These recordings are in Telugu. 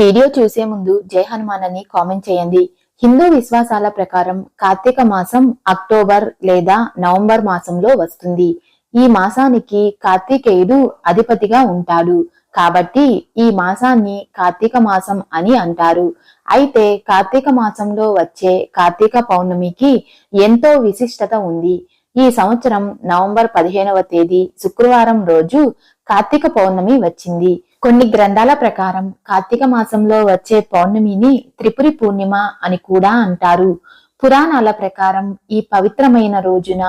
వీడియో చూసే ముందు జై హనుమాన్ అని కామెంట్ చేయండి. హిందూ విశ్వాసాల ప్రకారం కార్తీక మాసం అక్టోబర్ లేదా నవంబర్ మాసంలో వస్తుంది. ఈ మాసానికి కార్తీకేయుడు అధిపతిగా ఉంటాడు. కాబట్టి ఈ మాసాన్ని కార్తీక మాసం అని అంటారు. అయితే కార్తీక మాసంలో వచ్చే కార్తీక పౌర్ణమికి ఎంతో విశిష్టత ఉంది. ఈ సంవత్సరం నవంబర్ పదిహేనవ తేదీ శుక్రవారం రోజు కార్తీక పౌర్ణమి వచ్చింది. కొన్ని గ్రంథాల ప్రకారం కార్తీక మాసంలో వచ్చే పౌర్ణమిని త్రిపురి పూర్ణిమ అని కూడా అంటారు. పురాణాల ప్రకారం ఈ పవిత్రమైన రోజున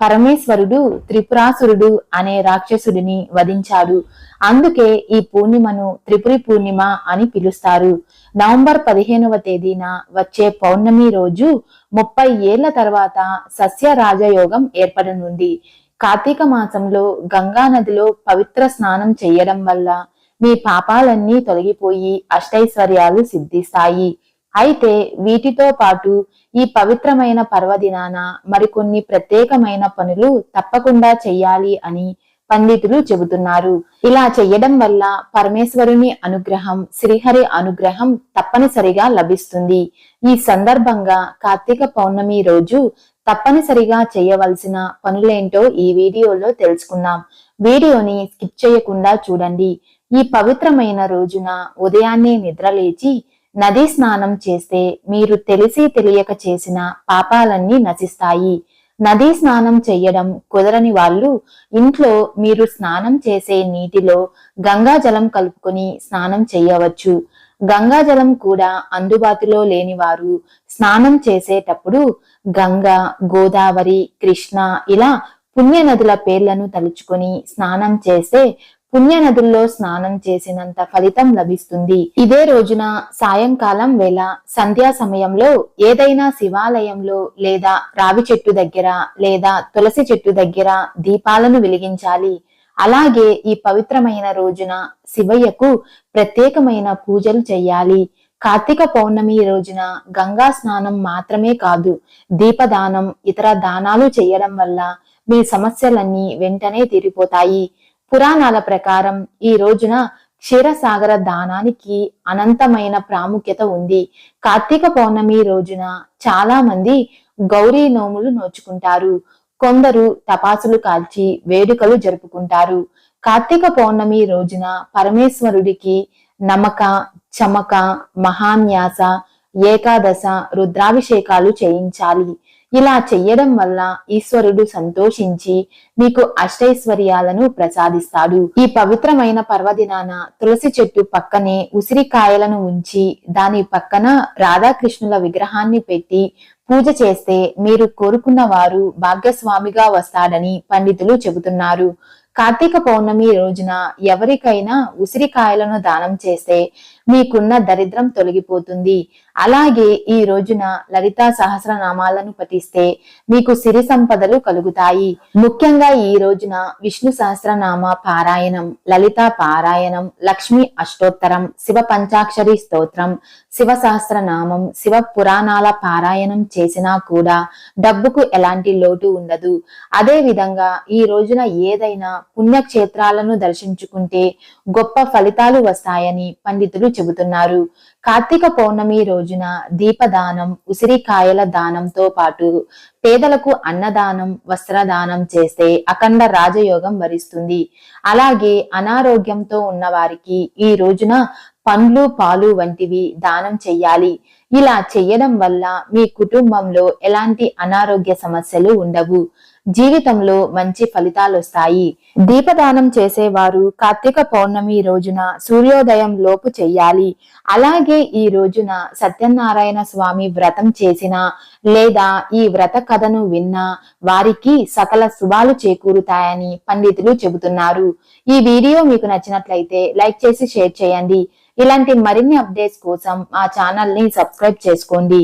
పరమేశ్వరుడు త్రిపురాసురుడు అనే రాక్షసుడిని వధించాడు. అందుకే ఈ పూర్ణిమను త్రిపురి పూర్ణిమ అని పిలుస్తారు. నవంబర్ పదిహేనవ తేదీన వచ్చే పౌర్ణమి రోజు ముప్పై ఏళ్ళ తర్వాత సస్య రాజయోగం ఏర్పడనుంది. కార్తీక మాసంలో గంగా నదిలో పవిత్ర స్నానం చేయడం వల్ల మీ పాపాలన్నీ తొలగిపోయి అష్టైశ్వర్యాలు సిద్ధిస్తాయి. అయితే వీటితో పాటు ఈ పవిత్రమైన పర్వదినాన మరికొన్ని ప్రత్యేకమైన పనులు తప్పకుండా చెయ్యాలి అని పండితులు చెబుతున్నారు. ఇలా చెయ్యడం వల్ల పరమేశ్వరుని అనుగ్రహం శ్రీహరి అనుగ్రహం తప్పనిసరిగా లభిస్తుంది. ఈ సందర్భంగా కార్తీక పౌర్ణమి రోజు తప్పనిసరిగా చేయవలసిన పనులేంటో ఈ వీడియోలో తెలుసుకుందాం. వీడియోని స్కిప్ చేయకుండా చూడండి. ఈ పవిత్రమైన రోజున ఉదయాన్నే నిద్రలేచి నదీ స్నానం చేస్తే మీరు తెలిసి తెలియక చేసిన పాపాలన్నీ నశిస్తాయి. నదీ స్నానం చేయడం కుదరని వాళ్ళు ఇంట్లో మీరు స్నానం చేసే నీటిలో గంగా జలం కలుపుకొని స్నానం చేయవచ్చు గంగా జలం కూడా అందుబాటులో లేని వారు స్నానం చేసేటప్పుడు గంగా గోదావరి కృష్ణ ఇలా పుణ్య నదుల పేర్లను తలుచుకొని స్నానం చేస్తే పుణ్య నదుల్లో స్నానం చేసినంత ఫలితం లభిస్తుంది. ఇదే రోజున సాయంకాలం వేళ సంధ్యా సమయంలో ఏదైనా శివాలయంలో లేదా రావి చెట్టు దగ్గర లేదా తులసి చెట్టు దగ్గర దీపాలను వెలిగించాలి. అలాగే ఈ పవిత్రమైన రోజున శివయ్యకు ప్రత్యేకమైన పూజలు చేయాలి కార్తీక పౌర్ణమి రోజున గంగా స్నానం మాత్రమే కాదు దీపదానం ఇతర దానాలు చేయడం వల్ల మీ సమస్యలన్నీ వెంటనే తీరిపోతాయి. పురాణాల ప్రకారం ఈ రోజున క్షీరసాగర దానానికి అనంతమైన ప్రాముఖ్యత ఉంది. కార్తీక పౌర్ణమి రోజున చాలా మంది గౌరీ నోములు నోచుకుంటారు. కొందరు తపాసులు కాల్చి వేడుకలు జరుపుకుంటారు. కార్తీక పౌర్ణమి రోజున పరమేశ్వరుడికి నమక చమక మహాన్యాస ఏకాదశ రుద్రాభిషేకాలు చేయించాలి. ఇలా చెయ్యడం వల్ల ఈశ్వరుడు సంతోషించి మీకు అష్టైశ్వర్యాలను ప్రసాదిస్తాడు. ఈ పవిత్రమైన పర్వదినాన తులసి చెట్టు పక్కనే ఉసిరికాయలను ఉంచి దాని పక్కన రాధాకృష్ణుల విగ్రహాన్ని పెట్టి పూజ చేస్తే మీరు కోరుకున్న వారు భాగ్యస్వామిగా వస్తాడని పండితులు చెబుతున్నారు. కార్తీక పౌర్ణమి రోజున ఎవరికైనా ఉసిరికాయలను దానం చేస్తే మీకున్న దరిద్రం తొలగిపోతుంది. అలాగే ఈ రోజున లలితా సహస్రనామాలను పఠిస్తే మీకు సిరి సంపదలు కలుగుతాయి. ముఖ్యంగా ఈ రోజున విష్ణు సహస్రనామ పారాయణం లలితా పారాయణం లక్ష్మి అష్టోత్తరం శివ పంచాక్షరి స్తోత్రం శివ సహస్రనామం శివ పురాణాల పారాయణం చేసినా కూడా డబ్బుకు ఎలాంటి లోటు ఉండదు. అదే విధంగా ఈ రోజున ఏదైనా పుణ్యక్షేత్రాలను దర్శించుకుంటే గొప్ప ఫలితాలు వస్తాయని పండితులు చెబుతున్నారు. కార్తీక పౌర్ణమి రోజున దీపదానం ఉసిరికాయల దానంతో పాటు పేదలకు అన్నదానం వస్త్రదానం చేస్తే అఖండ రాజయోగం వరిస్తుంది. అలాగే అనారోగ్యంతో ఉన్న వారికి ఈ రోజున పండ్లు పాలు వంటివి దానం చెయ్యాలి. ఇలా చెయ్యడం వల్ల మీ కుటుంబంలో ఎలాంటి అనారోగ్య సమస్యలు ఉండవు. జీవితంలో మంచి ఫలితాలు వస్తాయి దీపదానం చేసేవారు కార్తీక పౌర్ణమి రోజున సూర్యోదయం లోపు చెయ్యాలి. అలాగే ఈ రోజున సత్యనారాయణ స్వామి వ్రతం చేసిన లేదా ఈ వ్రత కథను విన్నా వారికి సకల శుభాలు చేకూరుతాయని పండితులు చెబుతున్నారు. ఈ వీడియో మీకు నచ్చినట్లయితే లైక్ చేసి షేర్ చేయండి. ఇలాంటి మరిన్ని అప్డేట్స్ కోసం మా ఛానల్ని సబ్స్క్రైబ్ చేసుకోండి.